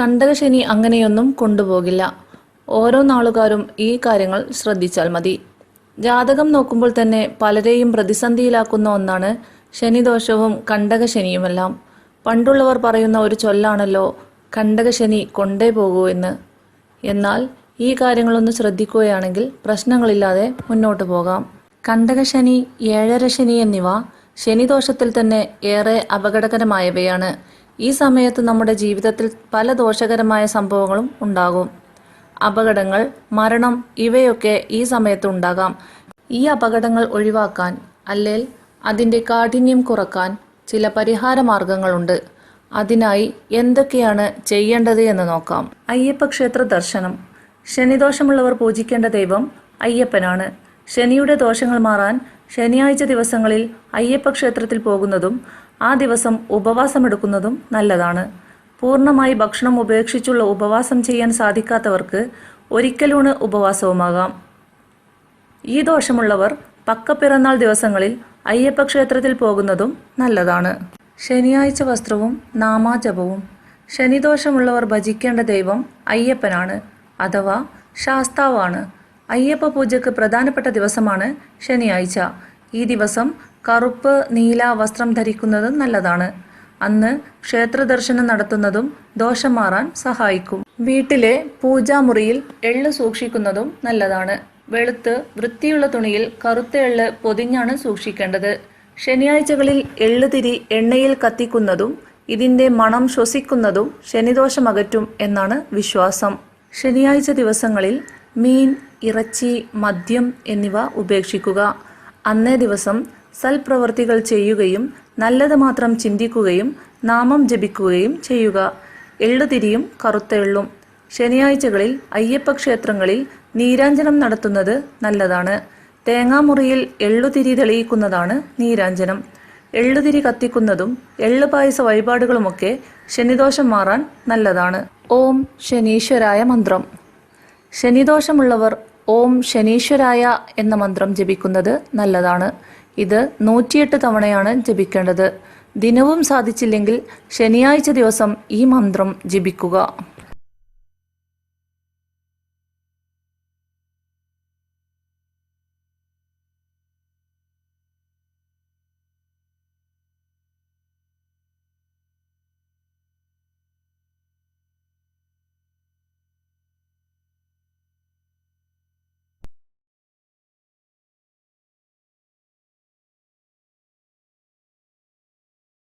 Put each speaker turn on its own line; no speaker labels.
കണ്ടകശനി അങ്ങനെയൊന്നും കൊണ്ടുപോകില്ല. ഓരോ നാളുകാരും ഈ കാര്യങ്ങൾ ശ്രദ്ധിച്ചാൽ മതി. ജാതകം നോക്കുമ്പോൾ തന്നെ പലരെയും പ്രതിസന്ധിയിലാക്കുന്ന ഒന്നാണ് ശനിദോഷവും കണ്ടകശനിയുമെല്ലാം. പണ്ടുള്ളവർ പറയുന്ന ഒരു ചൊല്ലാണല്ലോ കണ്ടകശനി കൊണ്ടേ പോകൂ എന്ന്. എന്നാൽ ഈ കാര്യങ്ങളൊന്ന് ശ്രദ്ധിക്കുകയാണെങ്കിൽ പ്രശ്നങ്ങളില്ലാതെ മുന്നോട്ട് പോകാം. കണ്ടകശനി ഏഴര ശനി എന്നിവ ശനിദോഷത്തിൽ തന്നെ ഏറെ അപകടകരമായവയാണ്. ഈ സമയത്ത് നമ്മുടെ ജീവിതത്തിൽ പല ദോഷകരമായ സംഭവങ്ങളും ഉണ്ടാകും. അപകടങ്ങൾ മരണം ഇവയൊക്കെ ഈ സമയത്ത് ഉണ്ടാകാം. ഈ അപകടങ്ങൾ ഒഴിവാക്കാൻ അല്ലെങ്കിൽ അതിന്റെ കാഠിന്യം കുറയ്ക്കാൻ ചില പരിഹാര മാർഗങ്ങളുണ്ട്. അതിനായി എന്തൊക്കെയാണ് ചെയ്യേണ്ടത് എന്ന് നോക്കാം. അയ്യപ്പ ക്ഷേത്ര ദർശനം. ശനിദോഷമുള്ളവർ പൂജിക്കേണ്ട ദൈവം അയ്യപ്പനാണ്. ശനിയുടെ ദോഷങ്ങൾ മാറാൻ ശനിയാഴ്ച ദിവസങ്ങളിൽ അയ്യപ്പ ക്ഷേത്രത്തിൽ പോകുന്നതും ആ ദിവസം ഉപവാസമെടുക്കുന്നതും നല്ലതാണ്. പൂർണമായി ഭക്ഷണം ഉപേക്ഷിച്ചുള്ള ഉപവാസം ചെയ്യാൻ സാധിക്കാത്തവർക്ക് ഒരിക്കലൂണ് ഉപവാസവുമാകാം. ഈ ദോഷമുള്ളവർ പക്ക പിറന്നാൾ ദിവസങ്ങളിൽ അയ്യപ്പ ക്ഷേത്രത്തിൽ പോകുന്നതും നല്ലതാണ്. ശനിയാഴ്ച വസ്ത്രവും നാമാജപവും. ശനിദോഷമുള്ളവർ ഭജിക്കേണ്ട ദൈവം അയ്യപ്പനാണ് അഥവാ ശാസ്താവാണ്. അയ്യപ്പ പൂജയ്ക്ക് പ്രധാനപ്പെട്ട ദിവസമാണ് ശനിയാഴ്ച. ഈ ദിവസം കറുപ്പ് നീല വസ്ത്രം ധരിക്കുന്നത് നല്ലതാണ്. അന്ന് ക്ഷേത്ര ദർശനം നടത്തുന്നതും ദോഷം മാറാൻ സഹായിക്കും. വീട്ടിലെ പൂജാമുറിയിൽ എള്ള് സൂക്ഷിക്കുന്നതും നല്ലതാണ്. വെളുത്ത് വൃത്തിയുള്ള തുണിയിൽ കറുത്ത എള്ള് പൊതിഞ്ഞാണ് സൂക്ഷിക്കേണ്ടത്. ശനിയാഴ്ചകളിൽ എള്ളുതിരി എണ്ണയിൽ കത്തിക്കുന്നതും ഇതിന്റെ മണം ശ്വസിക്കുന്നതും ശനിദോഷം അകറ്റും എന്നാണ് വിശ്വാസം. ശനിയാഴ്ച ദിവസങ്ങളിൽ മീൻ ഇറച്ചി മദ്യം എന്നിവ ഉപേക്ഷിക്കുക. അന്നേ ദിവസം സൽപ്രവർത്തികൾ ചെയ്യുകയും നല്ലത് മാത്രം ചിന്തിക്കുകയും നാമം ജപിക്കുകയും ചെയ്യുക. എള്ളുതിരിയും കറുത്ത എള്ളും. ശനിയാഴ്ചകളിൽ അയ്യപ്പ ക്ഷേത്രങ്ങളിൽ നീരാഞ്ജനം നടത്തുന്നത് നല്ലതാണ്. തേങ്ങാമുറിയിൽ എള്ളുതിരി തെളിയിക്കുന്നതാണ് നീരാഞ്ജനം. എള്ളുതിരി കത്തിക്കുന്നതും എള്ളുപായസ വഴിപാടുകളുമൊക്കെ ശനിദോഷം മാറാൻ നല്ലതാണ്. ഓം ശനീശ്വരായ മന്ത്രം. ശനിദോഷമുള്ളവർ ഓം ശനീശ്വരായ എന്ന മന്ത്രം ജപിക്കുന്നത് നല്ലതാണ്. ഇത് നൂറ്റിയെട്ട് തവണയാണ് ജപിക്കേണ്ടത്. ദിനവും സാധിച്ചില്ലെങ്കിൽ ശനിയാഴ്ച ദിവസം ഈ മന്ത്രം ജപിക്കുക.